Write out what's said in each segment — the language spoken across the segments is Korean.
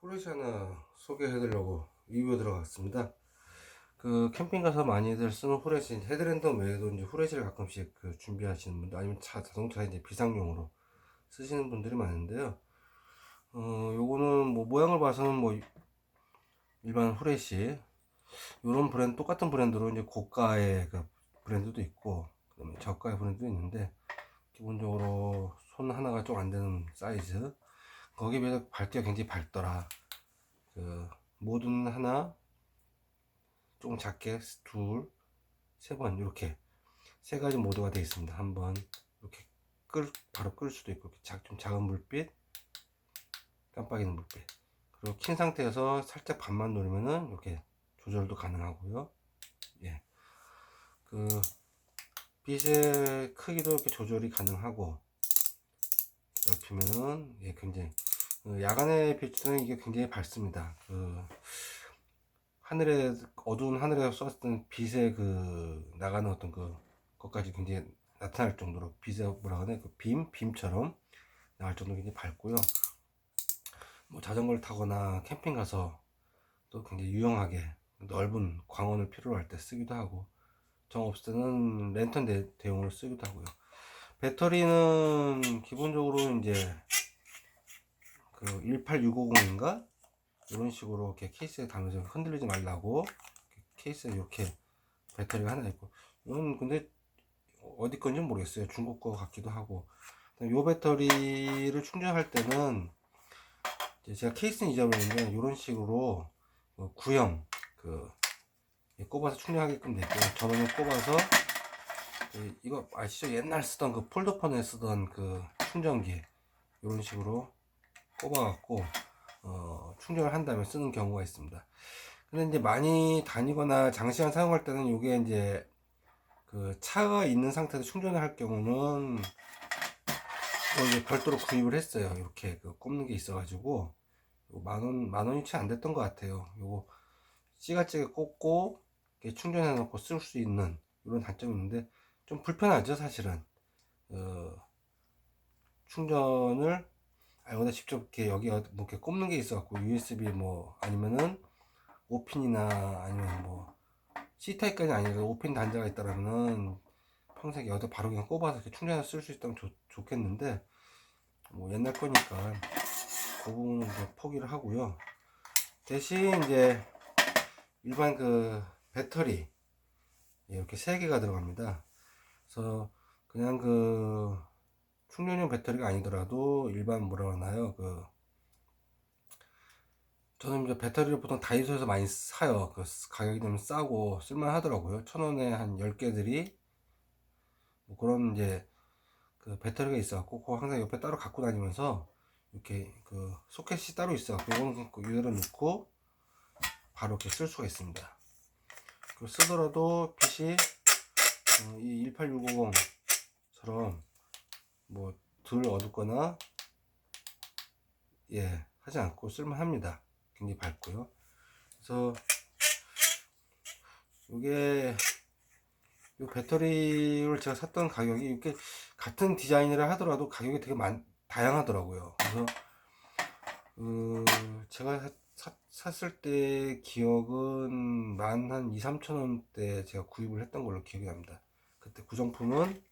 후레쉬 하나 소개해드리려고 리뷰 들어갔습니다. 그 캠핑 가서 많이들 쓰는 후레쉬 헤드랜턴 외에도 이제 후레쉬를 가끔씩 그 준비하시는 분들 아니면 차 자동차 이제 비상용으로 쓰시는 분들이 많은데요. 어 요거는 뭐 모양을 봐서는 뭐 일반 후레쉬 요런 브랜드 똑같은 브랜드로 이제 고가의 그 브랜드도 있고 저가의 브랜드도 있는데 기본적으로 손 하나가 좀 안 되는 사이즈 거기에 비해서 밝기가 굉장히 밝더라. 그 모든 하나 조금 작게 둘, 세 번 이렇게 세 가지 모드가 되어 있습니다. 한번 이렇게 끌 바로 끌 수도 있고 작, 좀 작은 불빛, 깜빡이는 불빛. 그리고 킨 상태에서 살짝 반만 누르면은 이렇게 조절도 가능하고요. 예. 그 빛의 크기도 이렇게 조절이 가능하고 넓히면은 예, 굉장히 그 야간의 빛은 이게 굉장히 밝습니다. 그 하늘에 어두운 하늘에 쐈던 빛의 그 나가는 어떤 그 것까지 굉장히 나타날 정도로 빛의 뭐라 그러네 그 빔, 빔처럼 나갈 정도로 굉장히 밝고요. 뭐 자전거를 타거나 캠핑 가서 또 굉장히 유용하게 넓은 광원을 필요로 할 때 쓰기도 하고 정 없을 때는 랜턴 대, 대용으로 쓰기도 하고요. 배터리는 기본적으로 이제 그 18650인가? 이런 식으로 이렇게 케이스에 담아서 흔들리지 말라고 케이스에 이렇게 배터리가 하나 있고. 이건 근데 어디 건지 모르겠어요. 중국 거 같기도 하고. 이 배터리를 충전할 때는 제가 케이스는 잊어버렸는데 이런 식으로 어, 구형 그 꼽아서 충전하게끔 됐고요. 저번에 꼽아서 그 이거 아시죠? 옛날 쓰던 그 폴더폰에 쓰던 그 충전기 이런 식으로 꼽아갖고 어, 충전을 한 다음에 쓰는 경우가 있습니다. 근데 이제 많이 다니거나 장시간 사용할 때는 이게 이제 그 차가 있는 상태에서 충전을 할 경우는 이제 별도로 구입을 했어요. 이렇게 그 꼽는 게 있어가지고 만원 만 원이 채 안 됐던 것 같아요. 요거 찌가찌게 꽂고 충전해 놓고 쓸 수 있는 이런 단점이 있는데 좀 불편하죠 사실은. 어, 충전을 아, 여기다 직접 이렇게 여기 뭐 이렇게 꼽는 게 있어갖고 USB 뭐 아니면은 5핀이나 아니면 뭐 C타입까지 아니라 5핀 단자가 있다라면 평생 여기다 바로 그냥 꼽아서 이렇게 충전해서 쓸 수 있다면 좋, 좋겠는데 뭐 옛날 거니까 그 부분은 포기를 하고요. 대신 이제 일반 그 배터리 이렇게 세 개가 들어갑니다. 그래서 그냥 그 충전용 배터리가 아니더라도 일반 뭐라 그러나요? 그 저는 이제 배터리를 보통 다이소에서 많이 사요. 그 가격이 좀 싸고 쓸만 하더라고요. 천 원에 한 10개들이 뭐 그런 이제 그 배터리가 있어갖고 그거 항상 옆에 따로 갖고 다니면서 이렇게 그 소켓이 따로 있어갖고 이거는 그 이대로 넣고 바로 이렇게 쓸 수가 있습니다. 그 쓰더라도 빛이 어, 이 18650처럼 뭐 덜 어둡거나 예 하지 않고 쓸만합니다. 굉장히 밝고요. 그래서 이게 이 배터리를 제가 샀던 가격이 이렇게 같은 디자인이라 하더라도 가격이 되게 많, 다양하더라고요. 그래서 그 제가 사, 샀을 때 기억은 만 한 2, 3천 원대 제가 구입을 했던 걸로 기억이 납니다. 그때 구정품은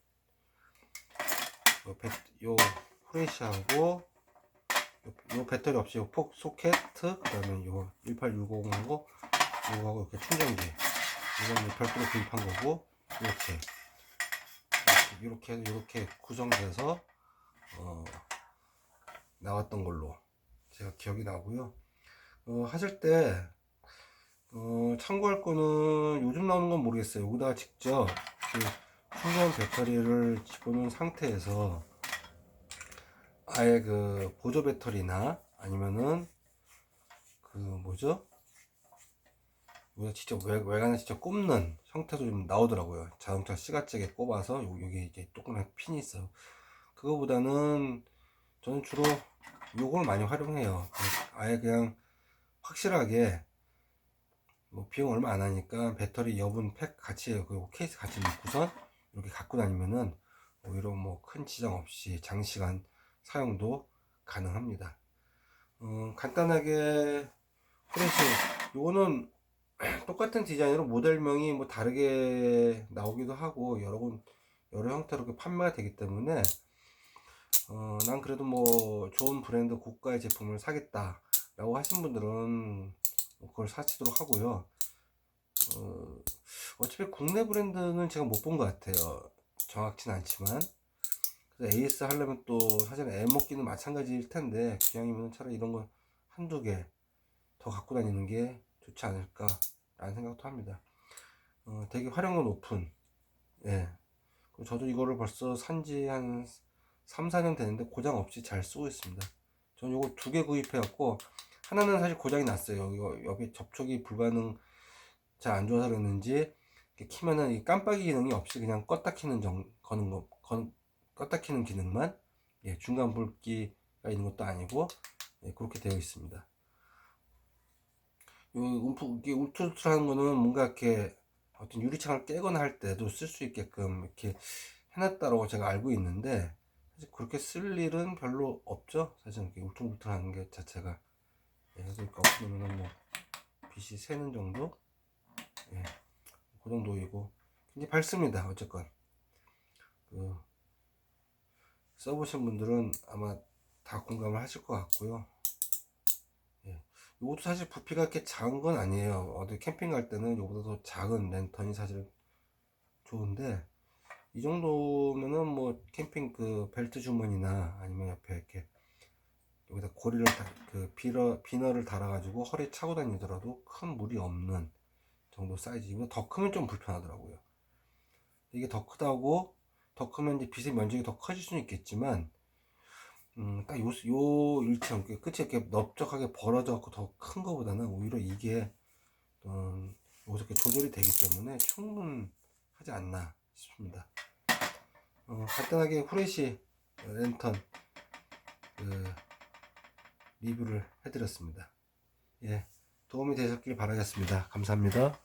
요, 배, 요 후레쉬하고 요, 요 배터리 없이 요 폭 소켓 그 다음에 요 1860하고 요거하고 이렇게 충전기. 이건 별도로 구입한 거고 이렇게. 이렇게 이렇게 구성돼서 어, 나왔던 걸로 제가 기억이 나고요. 어, 하실 때 어, 참고할 거는 요즘 나오는 건 모르겠어요. 여기다가 직접 그 충전 배터리를 집어넣은 상태에서 아예 그 보조 배터리나 아니면은 그 뭐죠? 우리가 직접 외, 외관에 직접 꼽는 형태도 좀 나오더라고요. 자동차 시가잭에 꼽아서 요- 여기 이게 조그만 핀이 있어요. 그거보다는 저는 주로 요걸 많이 활용해요. 아예 그냥 확실하게 뭐 비용 얼마 안 하니까 배터리 여분 팩 같이 그리고 케이스 같이 넣고선 이렇게 갖고 다니면은 오히려 뭐 큰 지장 없이 장시간 사용도 가능합니다. 어, 간단하게 프레시 요거는 똑같은 디자인으로 모델명이 뭐 다르게 나오기도 하고 여러 군 여러 형태로 판매가 되기 때문에 어, 난 그래도 뭐 좋은 브랜드 고가의 제품을 사겠다 라고 하신 분들은 그걸 사시도록 하고요. 어, 어차피 국내 브랜드는 제가 못 본 것 같아요. 정확치는 않지만. 그래서 AS 하려면 또 사실은 애먹기는 마찬가지일 텐데 기왕이면 차라리 이런 거 한두 개 더 갖고 다니는 게 좋지 않을까라는 생각도 합니다. 어, 되게 활용도 높은 예. 저도 이거를 벌써 산지 한 3, 4년 되는데 고장 없이 잘 쓰고 있습니다. 저는 이거 두 개 구입해 갖고 하나는 사실 고장이 났어요. 여기 접촉이 불가능 잘 안 좋아서 그랬는지 키면은 이 깜빡이 기능이 없이 그냥 껐다 키는 정 거는 거 건, 껐다 키는 기능만 예, 중간 불기가 있는 것도 아니고 예, 그렇게 되어 있습니다. 요 움프 이게 울퉁불퉁한 거는 뭔가 이렇게 어떤 유리창을 깨거나 할 때도 쓸 수 있게끔 이렇게 해놨다라고 제가 알고 있는데 사실 그렇게 쓸 일은 별로 없죠. 사실 이렇게 울퉁불퉁한 게 자체가 예, 이렇게 엎으면은 뭐 빛이 새는 정도 예, 그 정도이고 굉장히 밝습니다. 어쨌건 그 써보신 분들은 아마 다 공감을 하실 것 같고요. 예. 이것도 사실 부피가 이렇게 작은 건 아니에요. 어디 캠핑 갈 때는 이거보다 더 작은 랜턴이 사실 좋은데 이 정도면은 뭐 캠핑 그 벨트 주머니나 아니면 옆에 이렇게 여기다 고리를 다, 그 비너 비너를 달아가지고 허리 차고 다니더라도 큰 무리 없는 정도 사이즈이고 더 크면 좀 불편하더라고요. 이게 더 크다고 더 크면 이제 빛의 면적이 더 커질 수는 있겠지만 음, 딱 요, 요그 끝이 이렇게 넓적하게 벌어져 갖고 더 큰 거보다는 오히려 이게, 음, 이렇게 조절이 되기 때문에 충분하지 않나 싶습니다. 어, 간단하게 후레쉬 랜턴, 그, 리뷰를 해드렸습니다. 예, 도움이 되셨길 바라겠습니다. 감사합니다.